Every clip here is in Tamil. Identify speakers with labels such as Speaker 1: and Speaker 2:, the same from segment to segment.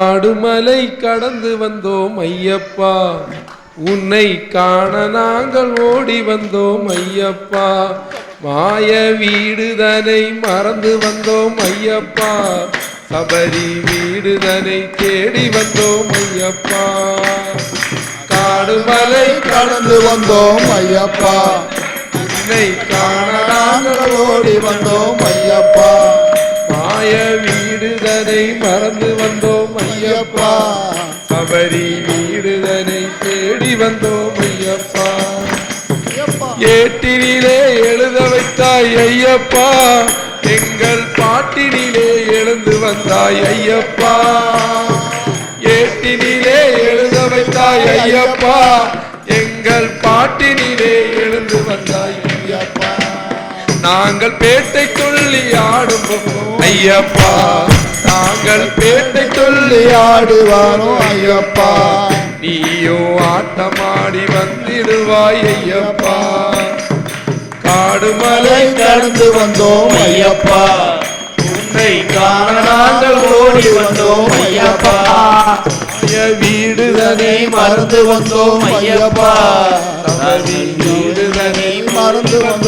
Speaker 1: காடுமலை கடந்து வந்தோம் ஐயப்பா. உன்னை காண நாங்கள் ஓடி வந்தோம் ஐயப்பா. மாய வீடுதனை மறந்து வந்தோம் ஐயப்பா. சபரி வீடுதனை தேடி வந்தோம் ஐயப்பா. காடுமலை
Speaker 2: கடந்து வந்தோம் ஐயப்பா.
Speaker 1: உன்னை காண நாங்கள்
Speaker 2: ஓடி வந்தோம் ஐயப்பா.
Speaker 1: மாய வீடுதனை மறந்து வந்தோம் சபரி வீடுதனை தேடி வந்தோம் ஐயப்பா. ஏட்டினிலே எழுத வைத்தாய் ஐயப்பா. எங்கள் பாட்டினிலே எழுந்து வந்தாய் ஐயப்பா. ஏட்டினிலே எழுத வைத்தாய் ஐயப்பா. எங்கள் பாட்டினிலே எழுந்து வந்தாய் நாங்கள் பேட்டை துள்ளி ஆடுவோம். ஐயப்பா நாங்கள் பேட்டை துள்ளி
Speaker 2: ஆடுவானோ ஐயப்பா.
Speaker 1: நீயோ ஆட்டமாடி வந்திடுவாய் ஐயப்பா. காடுமலை
Speaker 2: கடந்து வந்தோம் ஐயப்பா.
Speaker 1: உன்னை
Speaker 2: காண நாங்கள் ஓடி வந்தோம் ஐயப்பா.
Speaker 1: காண வீடுதனை
Speaker 2: மறந்து வந்தோம் ஐயப்பா.
Speaker 1: தவறி வீடுதனை
Speaker 2: மறந்து வந்தோம்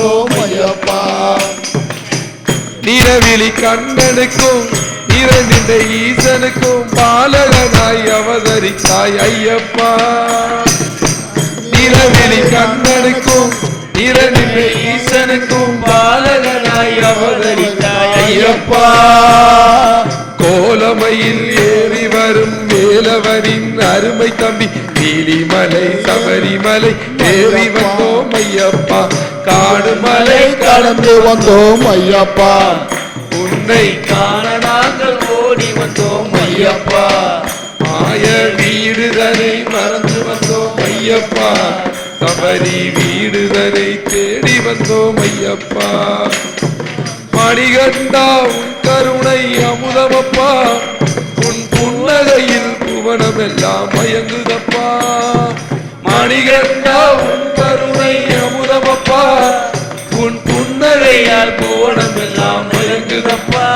Speaker 1: விழி கண்ணனுக்கும் நிறநின்ற ஈசனுக்கும் பாலகனாய் அவதரித்தாய் ஐயப்பா. நிறவிழி கண்ணனுக்கும் நிறநின்ற ஈசனுக்கும் பாலகனாய் அவதரித்தாய் ஐயப்பா. கோலமையில் ஏறி வரும் வேலவரின் அருமை தம்பி நீலிமலை சபரிமலை ஏறி வந்தோம் ஐயப்பா. காடுமலை
Speaker 2: கடந்து வந்தோம் ஐயப்பா.
Speaker 1: உன்னை காண நாங்கள் ஓடி வந்தோம் ஐயப்பா. மாய வீடுதனை மறந்து வந்தோம் ஐயப்பா. சபரி வீடுதனை தேடி வந்தோம் ஐயப்பா. மணிகண்டா உன் கருணை அமுதமப்பா. உன் புன்னகையில் புவனம் எல்லாம் மயங்குதப்பா மணிகண்டா உன் கருணை அமுதமப்பா. உன் புன்னகையால் புவனமெல்லாம் மயங்குதப்பா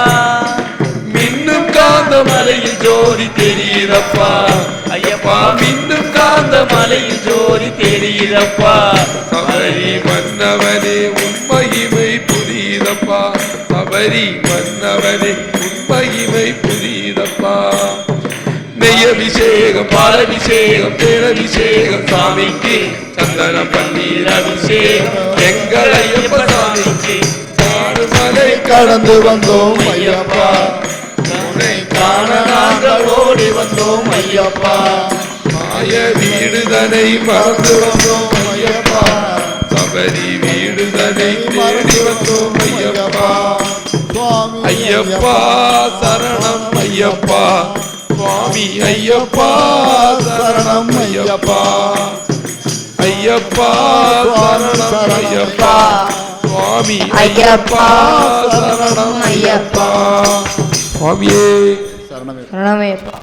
Speaker 1: மின்னும் காந்த மலையில் ஜோதி தெரியுதப்பா. ஐயப்பா. மின்னும் காந்த மலையில் ஜோதி தெரியுதப்பா. சபரி மன்னவனே உண்மகிமை புரியுதப்பா. சபரி மன்னவனே உண்மகிமை புரியுதப்பா. நெய்யபிஷேகம் பாலபிஷேகம் தேனபிஷேகம் சாமிக்கு சந்தனம் பன்னீர் அபிஷேகம். எங்களை ஐயப்ப சாமிக்கு
Speaker 2: கடந்து வந்தோம் ஐயப்பா.
Speaker 1: உன்னை
Speaker 2: காண நாங்கள் ஓடி வந்தோம் ஐயப்பா.
Speaker 1: மாய வீடுதனை மறந்து வந்தோம் ஐயப்பா. சபரி வீடுதனை மறந்து வந்தோம் ஐயப்பா. ஐயப்பா சரணம் ஐயப்பா. சுவாமி ஐயப்பா சரணம் ஐயப்பா. ஐயப்பா சரணம் ஐயப்பா. சுவாமி ஐயப்பா சரணம் ஐயப்பா. சுவாமியே.
Speaker 2: சரணமே
Speaker 3: சரணமையப்பா